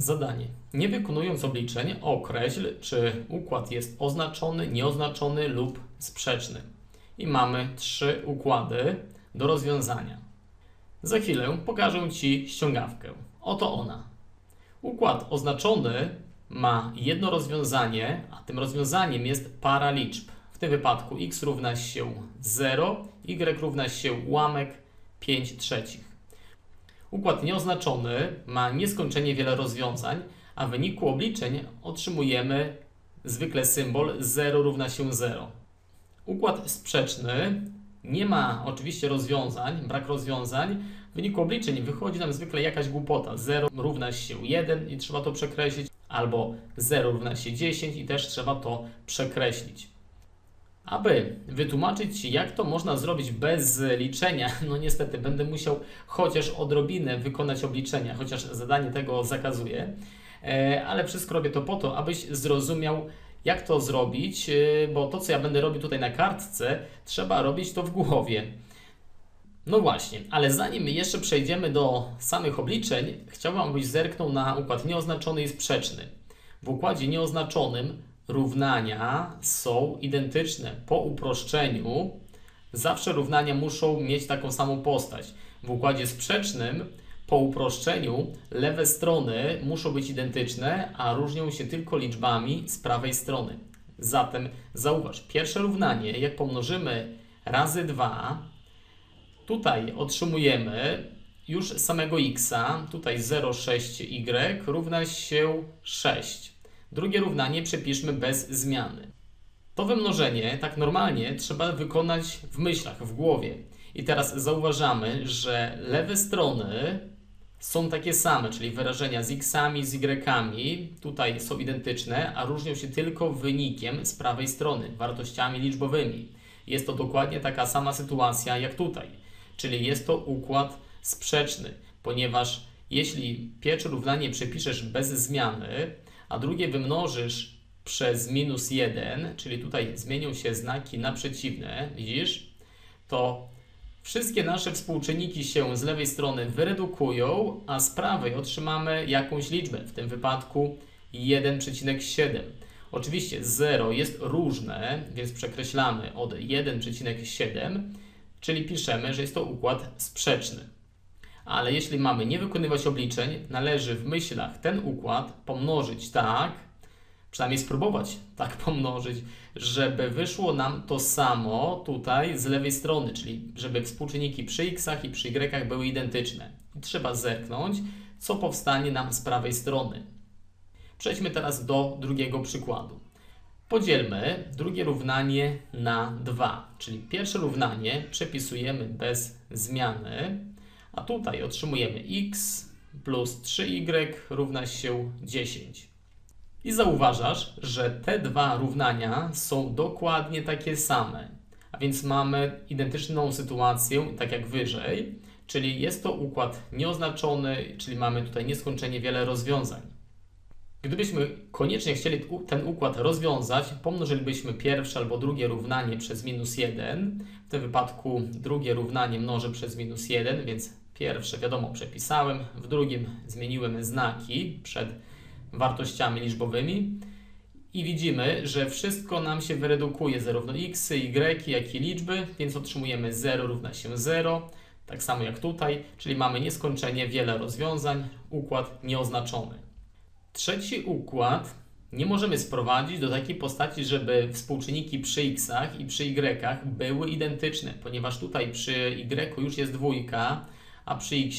Zadanie. Nie wykonując obliczeń, określ, czy układ jest oznaczony, nieoznaczony lub sprzeczny. I mamy trzy układy do rozwiązania. Za chwilę pokażę Ci ściągawkę. Oto ona. Układ oznaczony ma jedno rozwiązanie, a tym rozwiązaniem jest para liczb. W tym wypadku x równa się 0, y równa się ułamek 5 trzecich. Układ nieoznaczony ma nieskończenie wiele rozwiązań, a w wyniku obliczeń otrzymujemy zwykle symbol 0 równa się 0. Układ sprzeczny nie ma oczywiście rozwiązań, brak rozwiązań. W wyniku obliczeń wychodzi nam zwykle jakaś głupota. 0 równa się 1 i trzeba to przekreślić, albo 0 równa się 10 i też trzeba to przekreślić. Aby wytłumaczyć jak to można zrobić bez liczenia, no niestety będę musiał chociaż odrobinę wykonać obliczenia, chociaż zadanie tego zakazuje, E, ale wszystko robię to po to, abyś zrozumiał, jak to zrobić, e, bo to, co ja będę robił tutaj na kartce, trzeba robić to w głowie. No właśnie, ale zanim jeszcze przejdziemy do samych obliczeń, chciałbym, abyś zerknął na układ nieoznaczony i sprzeczny. W układzie nieoznaczonym równania są identyczne. Po uproszczeniu zawsze równania muszą mieć taką samą postać. W układzie sprzecznym po uproszczeniu lewe strony muszą być identyczne, a różnią się tylko liczbami z prawej strony. Zatem zauważ, pierwsze równanie, jak pomnożymy razy 2, tutaj otrzymujemy już samego x, tutaj 0,6y równa się 6. Drugie równanie przepiszmy bez zmiany. To wymnożenie tak normalnie trzeba wykonać w myślach, w głowie. I teraz zauważamy, że lewe strony są takie same, czyli wyrażenia z xami, z y tutaj są identyczne, a różnią się tylko wynikiem z prawej strony, wartościami liczbowymi. Jest to dokładnie taka sama sytuacja jak tutaj, czyli jest to układ sprzeczny, ponieważ jeśli pierwsze równanie przepiszesz bez zmiany, a drugie wymnożysz przez minus 1, czyli tutaj zmienią się znaki na przeciwne, widzisz, to wszystkie nasze współczynniki się z lewej strony wyredukują, a z prawej otrzymamy jakąś liczbę, w tym wypadku 1,7. Oczywiście 0 jest różne, więc przekreślamy od 1,7, czyli piszemy, że jest to układ sprzeczny. Ale jeśli mamy nie wykonywać obliczeń, należy w myślach ten układ pomnożyć tak, przynajmniej spróbować tak pomnożyć, żeby wyszło nam to samo tutaj z lewej strony, czyli żeby współczynniki przy x i przy y były identyczne. I trzeba zerknąć, co powstanie nam z prawej strony. Przejdźmy teraz do drugiego przykładu. Podzielmy drugie równanie na 2, czyli pierwsze równanie przepisujemy bez zmiany, a tutaj otrzymujemy x plus 3y równa się 10. I zauważasz, że te dwa równania są dokładnie takie same. A więc mamy identyczną sytuację, tak jak wyżej, czyli jest to układ nieoznaczony, czyli mamy tutaj nieskończenie wiele rozwiązań. Gdybyśmy koniecznie chcieli ten układ rozwiązać, pomnożylibyśmy pierwsze albo drugie równanie przez minus 1. W tym wypadku drugie równanie mnożę przez minus 1, więc pierwsze wiadomo przepisałem, w drugim zmieniłem znaki przed wartościami liczbowymi i widzimy, że wszystko nam się wyredukuje zarówno x, y, jak i liczby, więc otrzymujemy 0 równa się 0, tak samo jak tutaj, czyli mamy nieskończenie wiele rozwiązań, układ nieoznaczony. Trzeci układ nie możemy sprowadzić do takiej postaci, żeby współczynniki przy x i przy y były identyczne, ponieważ tutaj przy y już jest dwójka, a przy x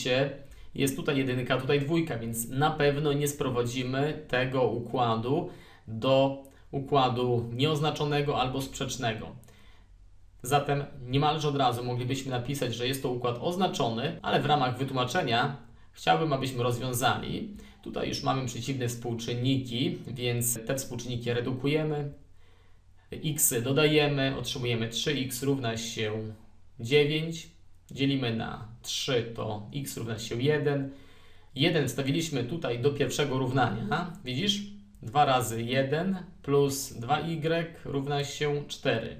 jest tutaj jedynka, tutaj dwójka, więc na pewno nie sprowadzimy tego układu do układu nieoznaczonego albo sprzecznego. Zatem niemalże od razu moglibyśmy napisać, że jest to układ oznaczony, ale w ramach wytłumaczenia chciałbym, abyśmy rozwiązali. Tutaj już mamy przeciwne współczynniki, więc te współczynniki redukujemy. x dodajemy, otrzymujemy 3x równa się 9 dzielimy na 3, to x równa się 1. 1 wstawiliśmy tutaj do pierwszego równania. Widzisz? 2 razy 1 plus 2y równa się 4.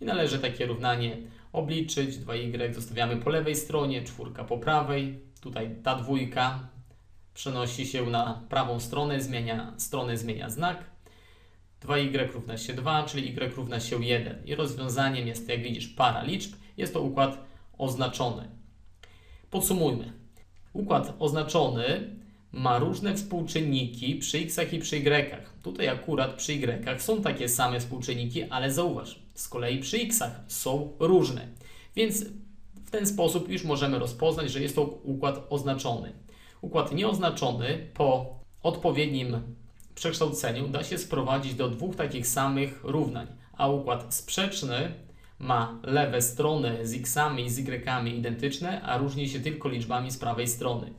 I należy takie równanie obliczyć. 2y zostawiamy po lewej stronie, czwórka po prawej. Tutaj ta dwójka przenosi się na prawą stronę, zmienia stronę, zmienia znak. 2y równa się 2, czyli y równa się 1. I rozwiązaniem jest, jak widzisz, para liczb. Jest to układ oznaczony. Podsumujmy. Układ oznaczony ma różne współczynniki przy x i przy y. Tutaj akurat przy y są takie same współczynniki, ale zauważ, z kolei przy x są różne. Więc w ten sposób już możemy rozpoznać, że jest to układ oznaczony. Układ nieoznaczony po odpowiednim przekształceniu da się sprowadzić do dwóch takich samych równań, a układ sprzeczny ma lewe strony z x'ami i z y'ami identyczne, a różni się tylko liczbami z prawej strony.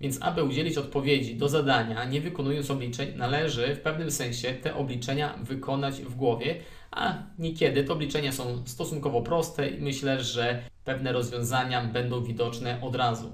Więc aby udzielić odpowiedzi do zadania, nie wykonując obliczeń, należy w pewnym sensie te obliczenia wykonać w głowie, a niekiedy te obliczenia są stosunkowo proste i myślę, że pewne rozwiązania będą widoczne od razu.